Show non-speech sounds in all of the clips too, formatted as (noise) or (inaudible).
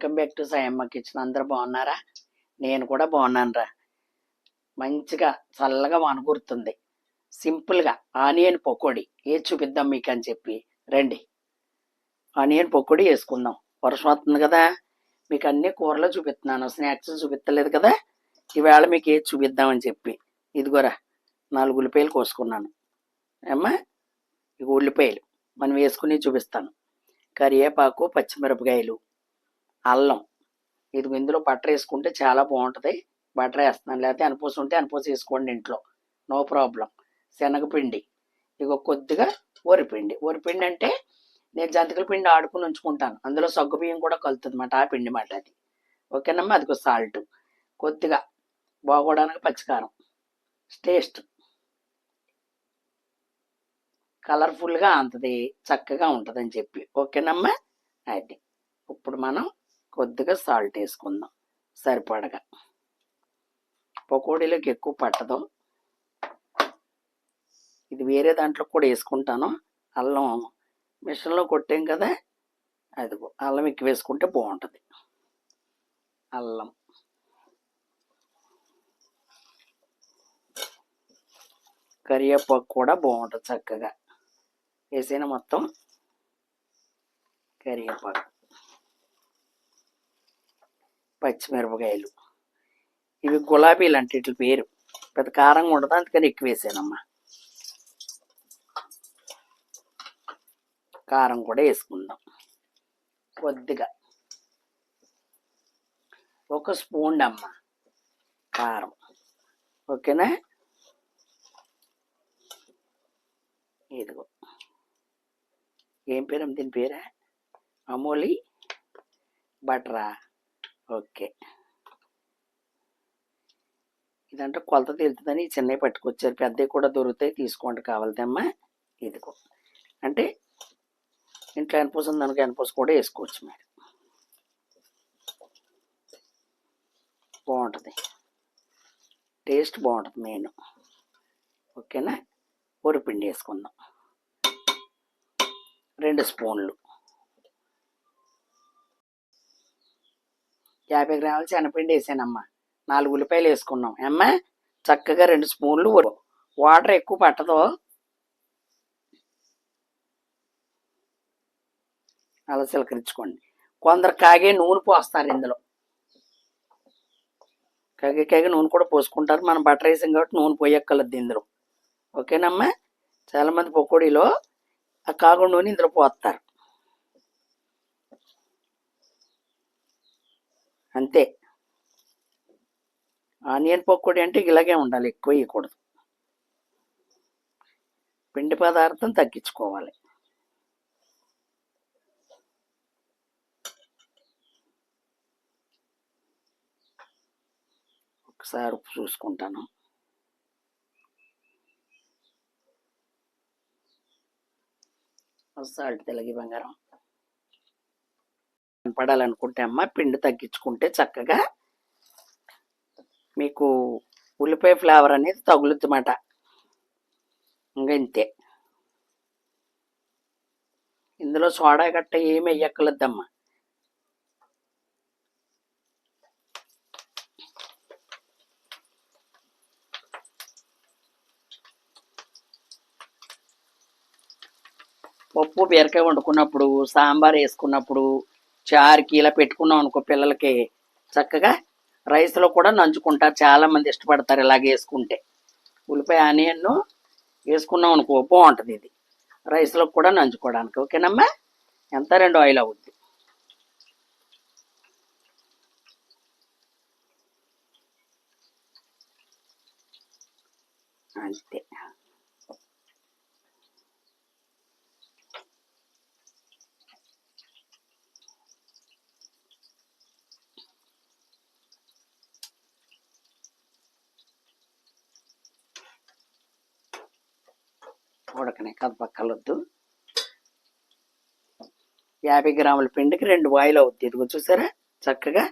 Welcome back to Sayamma kitchen. అందరు బాగున్నారా? నేను కూడా బాగున్నాను రా మంచిగా చల్లగా వనగురుతుంది సింపుల్గా ఆనియన్ పకోడీ ఏది చూపిద్దాం మీకు అని చెప్పి. రండి. ఆనియన్ పకోడీ వేసుకుందాం. వర్షం వస్తుంది కదా. మీకు అన్ని కూరలు చూపిస్తున్నాను. స్నాక్స్ చూపించలేదు కదా. ఈవేళ మీకు ఏది చూపిద్దామని చెప్పి. ఇదిగోరా నాలుగు ఉల్లిపాయలు కోసుకున్నాను. ఏమ్మా? ఇక ఉల్లిపాయలు. మనం వేసుకుని చూపిస్తాను. కరివేపాకు పచ్చిమిరపకాయలు. అల్లం. ఇది ఇందులో బటర్ వేసుకుంటే చాలా బాగుంటుంది. బటర్ వేస్తున్నాను. లేకపోతే అనుపూసి ఉంటే అనుపూసి వేసుకోండి ఇంట్లో. నో ప్రాబ్లం శనగపిండి ఇక కొద్దిగా వరిపిండి వరిపిండి అంటే నేను జంతికల పిండి ఆడుకుని ఉంచుకుంటాను. అందులో సగ్గు బియ్యం కూడా కలుతుంది అన్నమాట ఆ పిండి మాట అది. ఓకేనమ్మా? అదిగో సాల్ట్ కొద్దిగా బాగోడానికి పచ్చికారం. టేస్ట్ కలర్ఫుల్గా అంతది. చక్కగా ఉంటుందని చెప్పి. ఓకేనమ్మా? అది ఇప్పుడు మనం కొద్దిగా సాల్ట్ వేసుకుందాం. సరిపడగా. పకోడీలోకి ఎక్కువ పట్టదు. ఇది వేరే దాంట్లో కూడా వేసుకుంటాను. అల్లం మిషన్లో కొట్టాం కదా అదిగో అల్లం ఎక్కువ వేసుకుంటే బాగుంటుంది. అల్లం. కరివేపాకు కూడా బాగుంటుంది చక్కగా. వేసిన మొత్తం. కరివేపాకు. పచ్చిమిరపకాయలు. ఇవి గులాబీలు అంటే ఇట్ల పేరు. పెద్ద కారంగా ఉండదు అందుకని ఎక్కువ వేసానమ్మా. కారం కూడా వేసుకుందాం. కొద్దిగా. ఒక స్పూన్ అమ్మ కారం. ఓకేనా? ఇదిగో. ఏం పేరు దీని పేరా? అమూలి బటరా. ఓకే. ఇదంటే కొలత తెలుతుందని చిన్నవి పట్టుకొచ్చారు. పెద్దవి కూడా దొరుకుతాయి. తీసుకోండి కావాలదమ్మా ఇదిగో. అంటే ఇంట్లో ఎనపూస ఉంది అనుకో ఎనపూస కూడా వేసుకోవచ్చు మేడం బాగుంటుంది. టేస్ట్ బాగుంటుంది మెయిన్. ఓకేనా? పొడిపిండి వేసుకుందాం. రెండు స్పూన్లు. యాభై గ్రాముల శనగపిండి వేసానమ్మా. నాలుగు ఉల్లిపాయలు వేసుకున్నాం. అమ్మ చక్కగా రెండు స్పూన్లు వాటర్ ఎక్కువ పట్టదు. అలా చిలకరించుకోండి. కొందరు కాగే నూనె పోస్తారు ఇందులో. కాగే కాగే నూనె కూడా పోసుకుంటారు. మనం బటర్ వేసాం కాబట్టి నూనె పోయక్కర్లేదు ఇందులో. ఓకేనమ్మా? చాలామంది పకోడీలో ఆ కాగు నూనె ఇందులో పోస్తారు. అంతే. ఆనియన్ పకోడీ అంటే ఇలాగే ఉండాలి ఎక్కువ వేయకూడదు. పిండి పదార్థం తగ్గించుకోవాలి. ఒకసారి ఉప్పు చూసుకుంటాను. సాల్ట్ తెలగి బంగారం. పడాలనుకుంటే అమ్మ పిండి తగ్గించుకుంటే చక్కగా మీకు ఉల్లిపాయ ఫ్లేవర్ అనేది తగులుద్ది ఇంకా ఇంతే. ఇందులో సోడా గట్ట ఏమి వెయ్యక్కలద్దమ్మా పప్పు బీరకాయ వండుకున్నప్పుడు సాంబార్ వేసుకున్నప్పుడు చారుకి ఇలా పెట్టుకున్నాం అనుకో పిల్లలకి. చక్కగా రైస్లో కూడా నంచుకుంటారు. చాలామంది ఇష్టపడతారు ఇలాగ వేసుకుంటే. ఉల్లిపాయ ఆనియన్ వేసుకున్నాం అనుకో బాగుంటుంది ఇది. రైస్లో కూడా నంచుకోవడానికి. ఓకేనమ్మా? ఎంత? రెండు ఆయిల్ అవుద్ది. అంతే. ఉడకనే కదపక్కలొద్దు యాభై గ్రాముల పిండికి రెండు వాయిలు అవుద్ది ఇదిగో చూసారా? చక్కగా.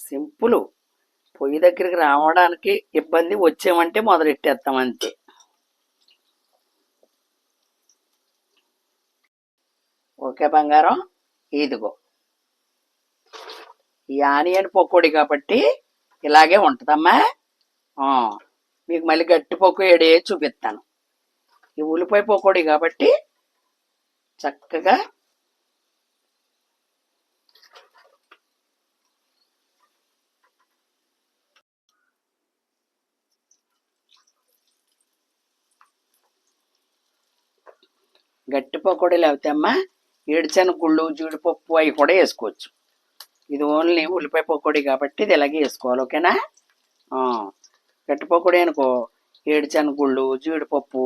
సింపుల్. పొయ్యి దగ్గరికి రావడానికి ఇబ్బంది వచ్చామంటే మొదలెట్టేస్తాం అంతే. ఓకే బంగారం. ఇదిగో. ఈ ఆనియన్ పకోడీ కాబట్టి ఇలాగే ఉంటుందమ్మా. ఆ, మీకు మళ్ళీ గట్టి పకోడీ చూపిస్తాను. ఈ ఉల్లిపాయ పకోడీ కాబట్టి చక్కగా గట్టి పకోడీలు అయితే అమ్మా ఏడుచని గుళ్ళు జీడిపప్పు అవి కూడా వేసుకోవచ్చు. ఇది ఓన్లీ ఉల్లిపాయ పకోడీ కాబట్టి ఇది ఇలాగే వేసుకోవాలి ఓకేనా? ఆ, గట్టి అనుకో. గుళ్ళు జీడిపప్పు.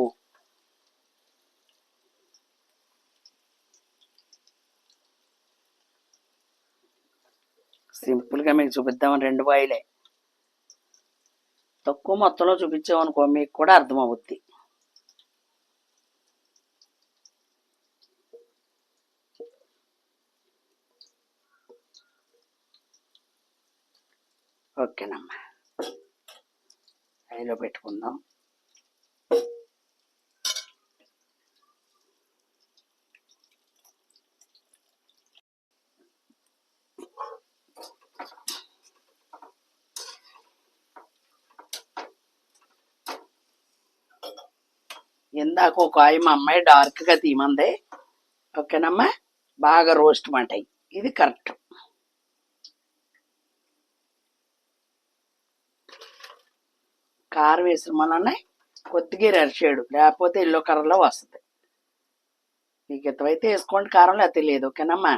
సింపుల్గా మీకు చూపిద్దామని రెండు బాయిలే తక్కువ మొత్తంలో చూపించామనుకో మీకు కూడా అర్థమవుద్ది. ఓకేనమ్మా. హైలో పెట్టుకుందాం. ఇందాక ఒక ఆయి మా అమ్మాయి డార్క్గా తీమంది. ఓకేనమ్మా? బాగా రోస్ట్ మాట ఇది కరెక్ట్ కారం వేసిన మననే కొద్దిగా రెడ్షేడు లేకపోతే ఎల్లో కలర్లో వస్తుంది. మీకు ఇతమైతే వేసుకోండి కారం లేకపోతే లేదు ఓకేనమ్మా?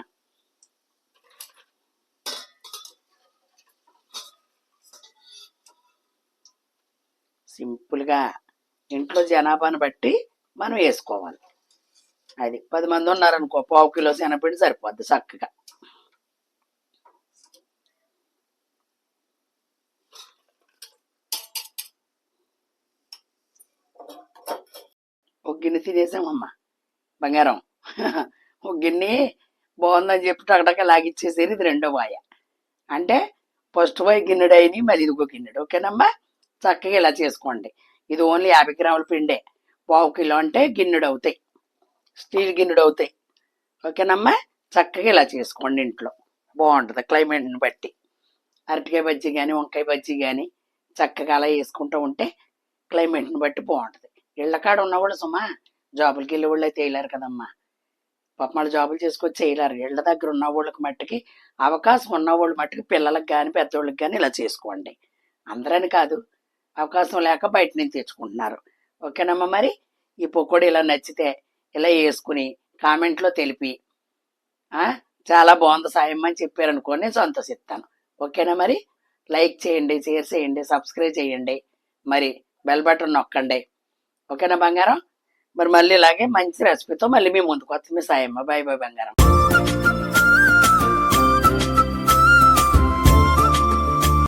సింపుల్గా ఇంట్లో జనాభాను బట్టి మనం వేసుకోవాలి. అది పది మంది ఉన్నారనుకో పావు కిలో శనగపిండి సరిపోద్ది చక్కగా. ఒక గిన్నె తినేసామమ్మా బంగారం. (laughs) ఒక గిన్నె బాగుందని చెప్పి టకటక లాగిచ్చేసేది ఇది రెండో వాయ. అంటే ఫస్ట్ వాయి గిన్నెడు అయినాయి మళ్ళీ ఇదిగో గిన్నెడు. ఓకేనమ్మా? చక్కగా ఇలా చేసుకోండి. ఇది ఓన్లీ యాభై గ్రాముల పిండే. పావు కిలో అంటే గిన్నెడు అవుతాయి. స్టీల్ గిన్నెడు అవుతాయి. ఓకేనమ్మా? చక్కగా ఇలా చేసుకోండి ఇంట్లో. బాగుంటుంది క్లైమేట్ని బట్టి. అరటికాయ బజ్జీ కానీ వంకాయ బజ్జీ కానీ చక్కగా అలా వేసుకుంటూ ఉంటే క్లైమేట్ని బట్టి బాగుంటుంది. ఇళ్ళకాడ ఉన్నవాళ్ళు సుమా జాబులకి వెళ్ళే వాళ్ళు అయితే వేయలేరు కదమ్మా. పాపం వాళ్ళు జాబులు చేసుకొచ్చి చేయలేరు ఇళ్ళ దగ్గర ఉన్న వాళ్ళకి మట్టుకి అవకాశం ఉన్న వాళ్ళు మట్టుకి పిల్లలకు కానీ పెద్దోళ్ళకి కానీ ఇలా చేసుకోండి. అందరని కాదు. అవకాశం లేక బయట నుంచి తెచ్చుకుంటున్నారు. ఓకేనమ్మా మరి? ఈ పకోడీ ఇలా నచ్చితే ఇలా వేసుకుని కామెంట్లో తెలిపి చాలా బాగుంది సాయం అని చెప్పారనుకో నేను సంతోషిస్తాను. ఓకేనా మరి? లైక్ చేయండి షేర్ చేయండి సబ్స్క్రైబ్ చేయండి. మరి బెల్ బటన్ నొక్కండి. ఓకేనా బంగారం? మరి మళ్ళీ ఇలాగే మంచి రెసిపీతో మళ్ళీ మీ ముందుకు వస్తుంది మీ సాయమ్మ. బాయ్ బాయ్ బంగారం.